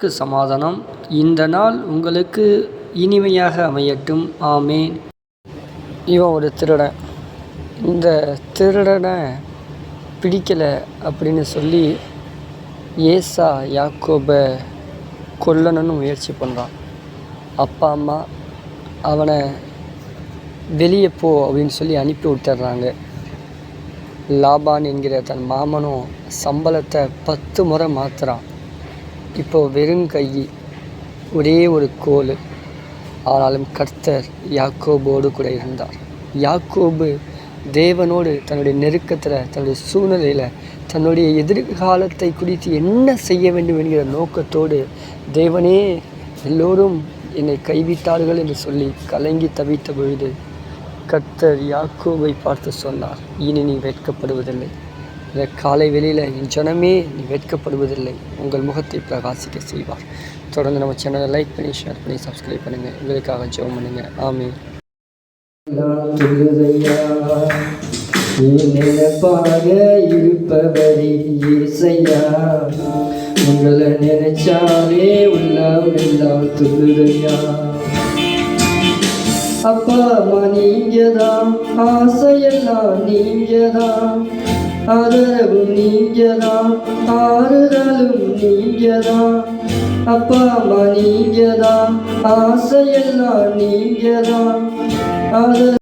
சமாதானம். இந்த நாள் உங்களுக்கு இனிமையாக அமையட்டும். ஆமேன். இவன் ஒரு திருடன். இந்த திருடனை பிடிக்கலை அப்படின்னு சொல்லி ஏசா யாக்கோபை கொல்லணும்னு முயற்சி பண்ணுறான் அப்பா அம்மா அவனை வெளியே போ அப்படின்னு சொல்லி அனுப்பி விட்டுறாங்க. லாபான் என்கிற தன் மாமனும் சம்பளத்தை பத்து முறை மாற்றுறான் இப்போ வெறும் கை ஒரே ஒரு கோல். ஆனாலும் கர்த்தர் யாக்கோபோடு கூட இருந்தார். யாக்கோபு தேவனோடு தன்னுடைய நெருக்கத்தில் தன்னுடைய சூழ்நிலையில் தன்னுடைய எதிர்காலத்தை குறித்து என்ன செய்ய வேண்டும் என்கிற நோக்கத்தோடு தேவனே எல்லோரும் என்னை கைவிட்டார்கள் என்று சொல்லி கலங்கி தவித்த பொழுது கர்த்தர் யாக்கோவை பார்த்து சொன்னார். இனி நீ வெட்கப்படுவதில்லை. காலை வெளியில் என் ஜனமே நீ வெட்கப்படுவதில்லை. உங்கள் முகத்தை பிரகாசிக்க செய்வார். தொடர்ந்து நம்ம சேனலை லைக் பண்ணி ஷேர் பண்ணி சப்ஸ்கிரைப் பண்ணுங்கள் உங்களுக்காக ஜெபம் பண்ணுங்கள் ஆமே நினைப்பாக இருப்பவரே இசையா உங்களை நினைச்சாலே உள்ளம் எல்லாம் துருதையா அப்பா அம்மா நீங்கதான் ஆசையெல்லாம் நீங்கதான். ஆதரவும் நீங்கதான் ஆறுதலும் நீங்கதான் அப்பா அம்மா நீங்கதான் ஆசையெல்லாம் நீங்கதான் ஆதரவு